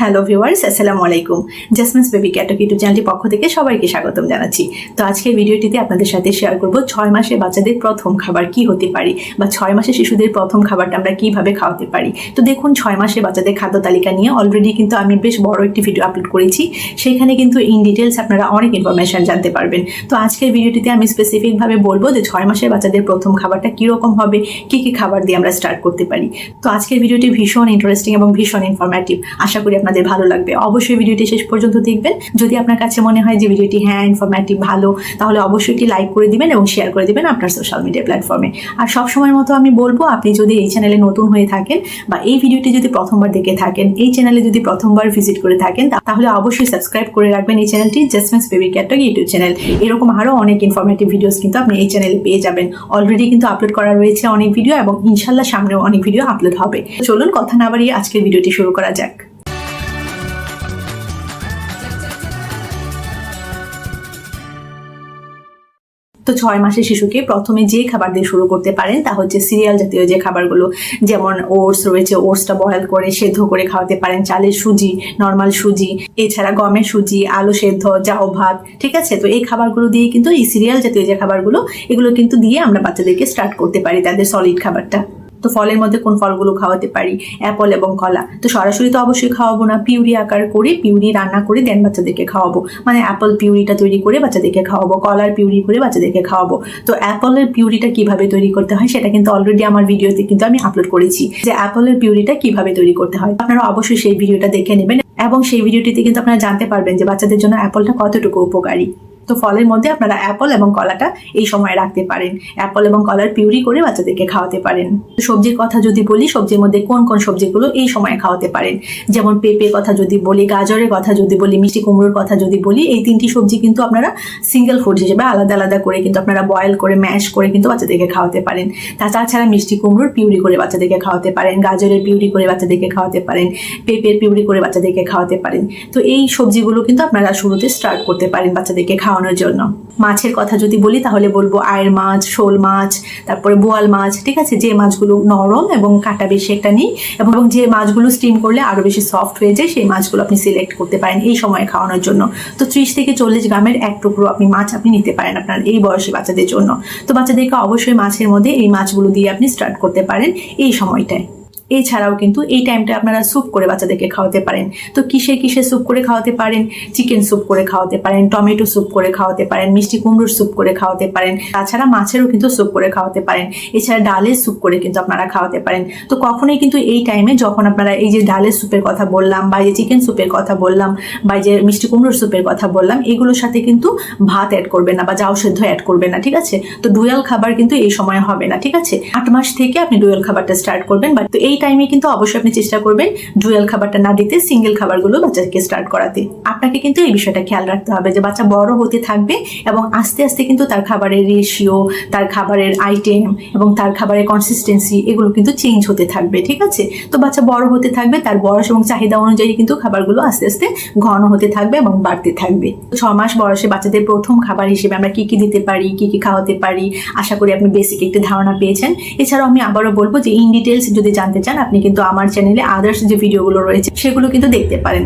Hello viewers, আসসালামু আলাইকুম। জাসমিনস baby ক্যাটক ইউটিউব চ্যানেলটির পক্ষ থেকে সবাইকে স্বাগতম জানাচ্ছি। তো আজকের ভিডিওটিতে আপনাদের সাথে শেয়ার করব ছয় মাসে বাচ্চাদের প্রথম খাবার কি হতে পারে বা ছয় মাসে শিশুদের প্রথম খাবারটা আমরা কীভাবে খাওয়াতে পারি। তো দেখুন, ছয় মাসে বাচ্চাদের খাদ্য তালিকা নিয়ে অলরেডি কিন্তু আমি বেশ বড় একটি ভিডিও আপলোড করেছি। সেখানে কিন্তু ইন ডিটেলস আপনারা অনেক ইনফরমেশন জানতে পারবেন। তো আজকের ভিডিওটিতে আমি স্পেসিফিকভাবে বলব যে ছয় মাসের বাচ্চাদের প্রথম খাবারটা কীরকম হবে, কী কী খাবার দিয়ে আমরা স্টার্ট করতে পারি। তো আজকের ভিডিওটি ভীষণ ইন্টারেস্টিং এবং ভীষণ ইনফরমেটিভ আশা করি আপনাদের ভালো লাগবে। অবশ্যই ভিডিওটি শেষ পর্যন্ত দেখবেন। যদি আপনার কাছে মনে হয় যে ভিডিওটি হ্যাঁ ইনফরমেটিভ ভালো, তাহলে অবশ্যই একটি লাইক করে দিবেন এবং শেয়ার করে দিবেন আপনার সোশ্যাল মিডিয়া প্ল্যাটফর্মে আর সব সময়ের মতো আমি বলব, আপনি যদি এই চ্যানেলে নতুন হয়ে থাকেন বা এই ভিডিওটি যদি প্রথমবার দেখে থাকেন, এই চ্যানেলে যদি প্রথমবার ভিজিট করে থাকেন তাহলে অবশ্যই সাবস্ক্রাইব করে রাখবেন এই চ্যানেলটি জাসমিন্স বেবি ক্যাটক ইউটিউব চ্যানেল এরকম আরও অনেক ইনফরমেটিভ ভিডিওস কিন্তু আপনি এই চ্যানেলে পেয়ে যাবেন। অলরেডি কিন্তু আপলোড করা রয়েছে অনেক ভিডিও এবং ইনশাল্লাহ সামনেও অনেক ভিডিও আপলোড হবে। চলুন কথা না বাড়িয়ে আজকের ভিডিওটি শুরু করা যাক। তো ছয় মাসের শিশুকে প্রথমে যে খাবার দিয়ে শুরু করতে পারেন তা হচ্ছে সিরিয়াল জাতীয় যে খাবারগুলো, যেমন ওটস রয়েছে, ওটসটা বয়েল করে সেদ্ধ করে খাওয়াতে পারেন, চালের সুজি নর্মাল সুজি, এছাড়া গমের সুজি, আলু সেদ্ধ জাও ভাত, ঠিক আছে? তো এই খাবারগুলো দিয়ে কিন্তু এই সিরিয়াল জাতীয় যে খাবারগুলো, এগুলো কিন্তু দিয়ে আমরা বাচ্চাদেরকে স্টার্ট করতে পারি তাদের সলিড খাবারটা। তো ফলের মধ্যে কোন ফলগুলো খাওয়াতে পারি? অ্যাপল এবং কলা। তো সরাসরি তো অবশ্যই খাওয়াবো না। পিউরি আকার করে পিউরি রান্না করে দেন বাচ্চাদেরকে খাওয়াবো। মানে অ্যাপল পিউরিটা তৈরি করে বাচ্চাদেরকে খাওয়াবো, কলার পিউরি করে বাচ্চাদেরকে খাওয়াবো। তো অ্যাপলের পিউরিটা কীভাবে তৈরি করতে হয় সেটা কিন্তু অলরেডি আমার ভিডিওতে কিন্তু আমি আপলোড করেছি যে অ্যাপলের পিউরিটা কীভাবে তৈরি করতে হয়। আপনারা অবশ্যই সেই ভিডিওটা দেখে নেবেন এবং সেই ভিডিওটিতে কিন্তু আপনারা জানতে পারবেন যে বাচ্চাদের জন্য অ্যাপলটা কতটুকু উপকারী। তো ফলের মধ্যে আপনারা অ্যাপল এবং কলাটা এই সময় রাখতে পারেন। অ্যাপল এবং কলার পিউরি করে বাচ্চাদেরকে খাওয়াতে পারেন। সবজির কথা যদি বলি, সবজির মধ্যে কোন কোন সবজিগুলো এই সময় খাওয়াতে পারেন? যেমন পেঁপে কথা যদি বলি, গাজরের কথা যদি বলি, মিষ্টি কুমড়োর কথা যদি বলি, এই তিনটি সবজি কিন্তু আপনারা সিঙ্গেল ফুড হিসেবে আলাদা আলাদা করে কিন্তু আপনারা বয়েল করে ম্যাশ করে কিন্তু বাচ্চাদেরকে খাওয়াতে পারেন। তাছাড়া মিষ্টি কুমড়োর পিউরি করে বাচ্চাদেরকে খাওয়াতে পারেন, গাজরের পিউরি করে বাচ্চাদেরকে খাওয়াতে পারেন, পেঁপের পিউরি করে বাচ্চাদেরকে খাওয়াতে পারেন। তো এই সবজিগুলো কিন্তু আপনারা শুরুতে স্টার্ট করতে পারেন বাচ্চাদেরকে খাওয়ানোর জন্য। মাছের কথা যদি বলি, তাহলে বলব আয়ের মাছ, শোল মাছ, তারপরে বোয়াল মাছ, ঠিক আছে? যে মাছগুলো নরম এবং কাটা বেশি একটা নেই, এবং যে মাছগুলো স্টিম করলে আরও বেশি সফট হয়ে যায়, সেই মাছগুলো আপনি সিলেক্ট করতে পারেন এই সময়ে খাওয়ানোর জন্য। তো ত্রিশ থেকে চল্লিশ গ্রামের এক টুকরো আপনি মাছ আপনি নিতে পারেন আপনার এই বয়সী বাচ্চাদের জন্য। তো বাচ্চাদেরকে অবশ্যই মাছের মধ্যে এই মাছগুলো দিয়ে আপনি স্টার্ট করতে পারেন এই সময়টায়। এছাড়াও কিন্তু এই টাইমটা আপনারা স্যুপ করে বাচ্চাদেরকে খাওয়াতে পারেন। তো কিসে কিসে স্যুপ করে খাওয়াতে পারেন? চিকেন স্যুপ করে খাওয়াতে পারেন টমেটো স্যুপ করে খাওয়াতে পারেন, মিষ্টি কুমড়োর স্যুপ করে খাওয়াতে পারেন, তাছাড়া মাছেরও কিন্তু স্যুপ করে খাওয়াতে পারেন। এছাড়া ডালের স্যুপ করে কিন্তু আপনারা খাওয়াতে পারেন। তো কখনোই কিন্তু এই টাইমে যখন আপনারা এই যে ডালের স্যুপের কথা বললাম বা এই যে চিকেন স্যুপের কথা বললাম বা যে মিষ্টি কুমড়োর স্যুপের কথা বললাম, এগুলোর সাথে কিন্তু ভাত অ্যাড করবে না বা যাও সেদ্ধ অ্যাড করবে না, ঠিক আছে? তো ডুয়াল খাবার কিন্তু এই সময় হবে না, ঠিক আছে? আট মাস থেকে আপনি ডুয়াল খাবারটা স্টার্ট করবেন বাট তো এই টাইমে কিন্তু অবশ্যই আপনি চেষ্টা করবেন ডুয়াল খাবারটা না দিতে সিঙ্গেল খাবারগুলো বাচ্চাকে স্টার্ট করাতে। আপনাকে কিন্তু এই বিষয়টা খেয়াল রাখতে হবে যে বাচ্চা বড় হতে থাকবে এবং আস্তে আস্তে কিন্তু তার খাবারের রেশিও তার খাবারের আইটেম এবং তার খাবারের কনসিস্টেন্সি এগুলো কিন্তু চেঞ্জ হতে থাকবে, ঠিক আছে? তো বাচ্চা বড় হতে থাকবে, তার বয়স এবং চাহিদা অনুযায়ী কিন্তু খাবারগুলো আস্তে আস্তে ঘন হতে থাকবে এবং বাড়তে থাকবে। ছ মাস বয়সে বাচ্চাদের প্রথম খাবার হিসেবে আমরা কি কি দিতে পারি, কি কি খাওয়াতে পারি, আশা করি আপনি বেসিক একটি ধারণা পেয়েছেন। এছাড়াও আমি আবারও বলব যে ইন ডিটেলস যদি জানতে চান আপনি কিন্তু আমার চ্যানেলে আদার্স যে ভিডিওগুলো রয়েছে সেগুলো কিন্তু দেখতে পারেন।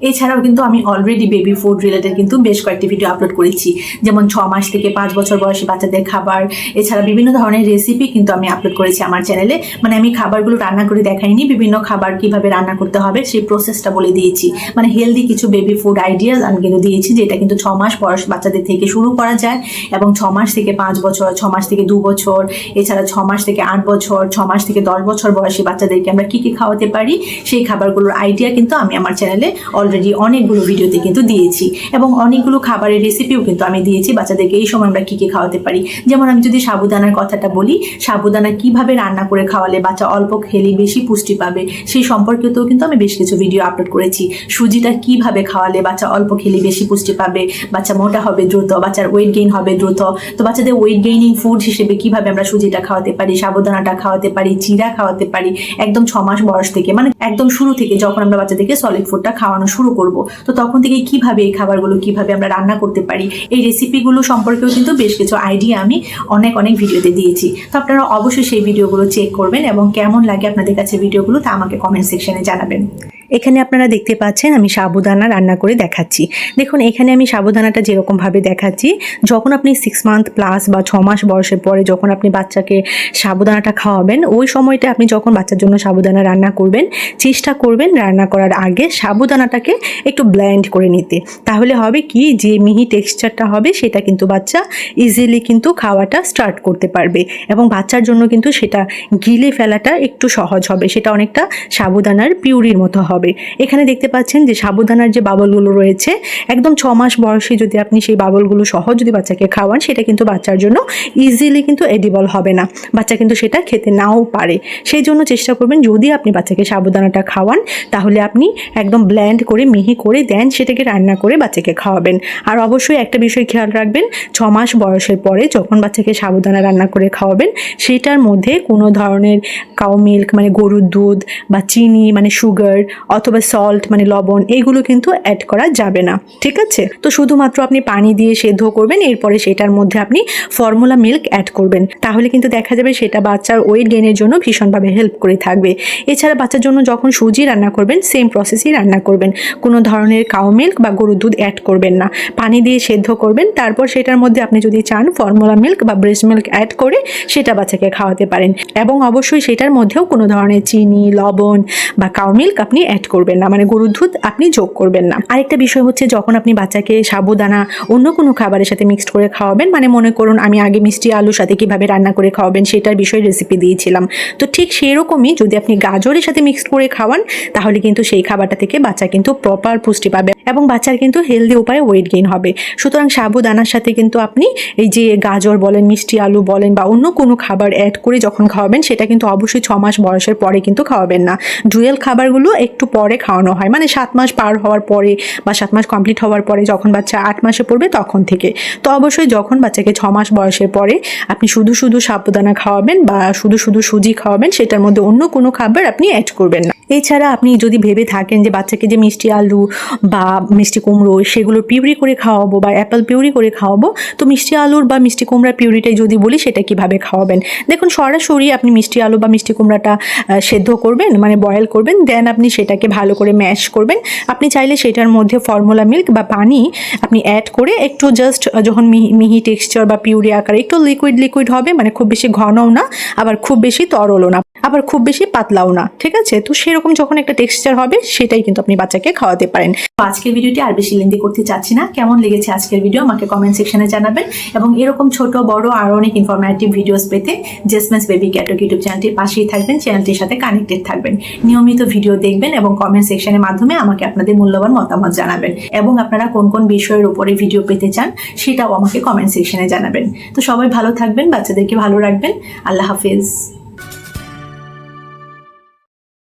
এছাড়াও কিন্তু আমি অলরেডি বেবি ফুড রিলেটেড কিন্তু বেশ কয়েকটি ভিডিও আপলোড করেছি। যেমন ছ মাস থেকে পাঁচ বছর বয়সী বাচ্চাদের খাবার, এছাড়া বিভিন্ন ধরনের রেসিপি কিন্তু আমি আপলোড করেছি আমার চ্যানেলে মানে আমি খাবারগুলো রান্না করে দেখাইনি, বিভিন্ন খাবার কীভাবে রান্না করতে হবে সেই প্রসেসটা বলে দিয়েছি। মানে হেলদি কিছু বেবি ফুড আইডিয়াস আমি কিন্তু দিয়েছি, যেটা কিন্তু ছ মাস বয়স বাচ্চাদের থেকে শুরু করা যায় এবং ছ মাস থেকে পাঁচ বছর, ছ মাস থেকে দু বছর, এছাড়া ছ মাস থেকে আট বছর, ছ মাস থেকে দশ বছর বয়সী বাচ্চাদেরকে আমরা কি কি খাওয়াতে পারি সেই খাবারগুলোর আইডিয়া কিন্তু আমি আমার চ্যানেলে অলরেডি অনেকগুলো ভিডিওতে কিন্তু দিয়েছি এবং অনেকগুলো খাবারের রেসিপিও কিন্তু আমি দিয়েছি। বাচ্চাদেরকে এই সময় আমরা কী কী খাওয়াতে পারি? যেমন আমি যদি সাবুদানার কথাটা বলি, সাবুদানা কীভাবে রান্না করে খাওয়ালে বাচ্চা অল্প খেলে বেশি পুষ্টি পাবে সেই সম্পর্কিতও কিন্তু আমি বেশ কিছু ভিডিও আপলোড করেছি। সুজিটা কীভাবে খাওয়ালে বাচ্চা অল্প খেলে বেশি পুষ্টি পাবে? বাচ্চা মোটা হবে দ্রুত, বাচ্চার ওয়েট গেইন হবে দ্রুত। তো বাচ্চাদের ওয়েট গেইনিং ফুড হিসেবে কীভাবে আমরা সুজিটা খাওয়াতে পারি, সাবুদানাটা খাওয়াতে পারি চিরা খাওয়াতে পারি, একদম ছ মাস বয়স থেকে মানে একদম শুরু থেকে যখন আমরা বাচ্চাদেরকে সলিড ফুডটা খাওয়ানো শুরু করব। তো তখন থেকে কীভাবে এই খাবারগুলো, কীভাবে আমরা রান্না করতে পারি, এই রেসিপিগুলো সম্পর্কেও কিন্তু বেশ কিছু আইডিয়া আমি অনেক অনেক ভিডিওতে দিয়েছি। তো আপনারা অবশ্যই সেই ভিডিওগুলো চেক করবেন এবং কেমন লাগে আপনাদের কাছে ভিডিওগুলো তা আমাকে কমেন্ট সেকশনে জানাবেন। এখানে আপনারা দেখতে পাচ্ছেন আমি সাবুদানা রান্না করে দেখাচ্ছি। দেখুন, এখানে আমি সাবুদানাটা যেরকমভাবে দেখাচ্ছি, যখন আপনি সিক্স মান্থ প্লাস বা ছ মাস বয়সের পরে যখন আপনি বাচ্চাকে সাবুদানাটা খাওয়াবেন, ওই সময়টা আপনি যখন বাচ্চার জন্য সাবুদানা রান্না করবেন, চেষ্টা করবেন রান্না করার আগে সাবুদানাটাকে একটু ব্ল্যান্ড করে নিতে। তাহলে হবে কি, যে মিহি টেক্সচারটা হবে, সেটা কিন্তু বাচ্চা ইজিলি কিন্তু খাওয়াটা স্টার্ট করতে পারবে এবং বাচ্চার জন্য কিন্তু সেটা গিলে ফেলাটা একটু সহজ হবে, সেটা অনেকটা সাবুদানার পিউরির মতো হবে। এখানে দেখতে পাচ্ছেন যে সাবুদানার যে বাবলগুলো রয়েছে, একদম ছ মাস বয়সে যদি আপনি সেই বাবলগুলো সহ যদি বাচ্চাকে খাওয়ান, সেটা কিন্তু বাচ্চার জন্য ইজিলি কিন্তু এডিবল হবে না। বাচ্চা কিন্তু সেটা খেতে নাও পারে। সেই জন্য চেষ্টা করবেন যদি আপনি বাচ্চাকে সাবুদানাটা খাওয়ান, তাহলে আপনি একদম ব্ল্যান্ড করে, মিহি করে দেন, সেটাকে রান্না করে বাচ্চাকে খাওয়াবেন। আর অবশ্যই একটা বিষয় খেয়াল রাখবেন, ছ মাস বয়সের পরে যখন বাচ্চাকে সাবুদানা রান্না করে খাওয়াবেন, সেটার মধ্যে কোনো ধরনের কাউ মিল্ক মানে গরুর দুধ বা চিনি মানে সুগার অথবা সল্ট মানে লবণ এইগুলো কিন্তু অ্যাড করা যাবে না, ঠিক আছে? তো শুধুমাত্র আপনি পানি দিয়ে সেদ্ধ করবেন, এরপরে সেটার মধ্যে আপনি ফর্মুলা মিল্ক অ্যাড করবেন। তাহলে কিন্তু দেখা যাবে সেটা বাচ্চার ওয়েট গেনের জন্য ভীষণভাবে হেল্প করে থাকবে। এছাড়া বাচ্চার জন্য যখন সুজি রান্না করবেন সেম প্রসেসই রান্না করবেন। কোনো ধরনের কাউ মিল্ক বা গরুর দুধ অ্যাড করবেন না। পানি দিয়ে সেদ্ধ করবেন, তারপর সেটার মধ্যে আপনি যদি চান ফর্মুলা মিল্ক বা ব্রেস্ট মিল্ক অ্যাড করে, সেটা বাচ্চাকে খাওয়াতে পারেন। এবং অবশ্যই সেটার মধ্যেও কোনো ধরনের চিনি, লবণ বা কাউ মিল্ক আপনি অ্যাড করবেন না মানে গরুর দুধ আপনি যোগ করবেন না। আরেকটা বিষয় হচ্ছে যখন আপনি বাচ্চাকে সাবুদানা অন্য কোনো খাবারের সাথে মিক্সড করে খাওয়াবেন মানে মনে করুন আমি আগে মিষ্টি আলুর সাথে কীভাবে রান্না করে খাওয়াবেন সেটার বিষয়ে রেসিপি দিয়েছিলাম। তো ঠিক সেরকমই যদি আপনি গাজরের সাথে মিক্সড করে খাওয়ান, তাহলে কিন্তু সেই খাবারটা থেকে বাচ্চা কিন্তু প্রপার পুষ্টি পাবে এবং বাচ্চার কিন্তু হেলদি উপায়ে ওয়েট গেইন হবে। সুতরাং সাবুদানার সাথে কিন্তু আপনি এই যে গাজর বলেন, মিষ্টি আলু বলেন বা অন্য কোনো খাবার অ্যাড করে যখন খাওয়াবেন, সেটা কিন্তু অবশ্যই ছ মাস বয়সের পরে কিন্তু খাওয়াবেন না। ডুয়েল খাবারগুলো একটু পরে খাওয়ানো হয়। মানে সাত মাস পার হওয়ার পরে বা সাত মাস কমপ্লিট হওয়ার পরে যখন বাচ্চা আট মাসে পড়বে তখন থেকে। তো অবশ্যই যখন বাচ্চাকে ছ মাস বয়সের পরে আপনি শুধু শুধু সাবুদানা খাওয়াবেন বা শুধু শুধু সুজি খাওয়াবেন, সেটার মধ্যে অন্য কোনো খাবার আপনি অ্যাড করবেন না। এছাড়া আপনি যদি ভেবে থাকেন যে বাচ্চাকে যে মিষ্টি আলু বা মিষ্টি কুমড়ো সেগুলো পিউরি করে খাওয়াবো বা অ্যাপেল পিউরি করে খাওয়াবো, তো মিষ্টি আলুর বা মিষ্টি কুমড়া পিউরিটাই যদি বলি সেটা কীভাবে খাওয়াবেন? দেখুন সরাসরি আপনি মিষ্টি আলু বা মিষ্টি কুমড়াটা সেদ্ধ করবেন মানে বয়েল করবেন দেন আপনি সেটাকে ভালো করে ম্যাশ করবেন। আপনি চাইলে সেটার মধ্যে ফর্মুলা মিল্ক বা পানি আপনি অ্যাড করে একটু জাস্ট যখন মিহি মিহি টেক্সচার বা পিউরি আকারে একটু লিকুইড লিকুইড হবে মানে খুব বেশি ঘনও না, আবার খুব বেশি তরলও না। আবার খুব বেশি পাতলাও না, ঠিক আছে? তো সেরকম যখন একটা টেক্সচার হবে, সেটাই কিন্তু আপনি বাচ্চাকে খাওয়াতে পারেন। আজকের ভিডিওটি আর বেশি লেন্দি করতে চাচ্ছি না। কেমন লেগেছে আজকের ভিডিও আমাকে কমেন্ট সেকশনে জানাবেন। এবং এরকম ছোট, বড় আরও অনেক ইনফরমেটিভ ভিডিওস পেতে জেসমেন্স বেবি ক্যাটক ইউটিউব চ্যানেলটির পাশেই থাকবেন চ্যানেলটির সাথে কানেক্টেড থাকবেন। নিয়মিত ভিডিও দেখবেন এবং কমেন্ট সেকশনের মাধ্যমে আমাকে আপনাদের মূল্যবান মতামত জানাবেন। এবং আপনারা কোন কোন বিষয়ের উপরে ভিডিও পেতে চান, সেটাও আমাকে কমেন্ট সেকশনে জানাবেন। তো সবাই ভালো থাকবেন, বাচ্চাদেরকে ভালো রাখবেন। আল্লাহ হাফিজ।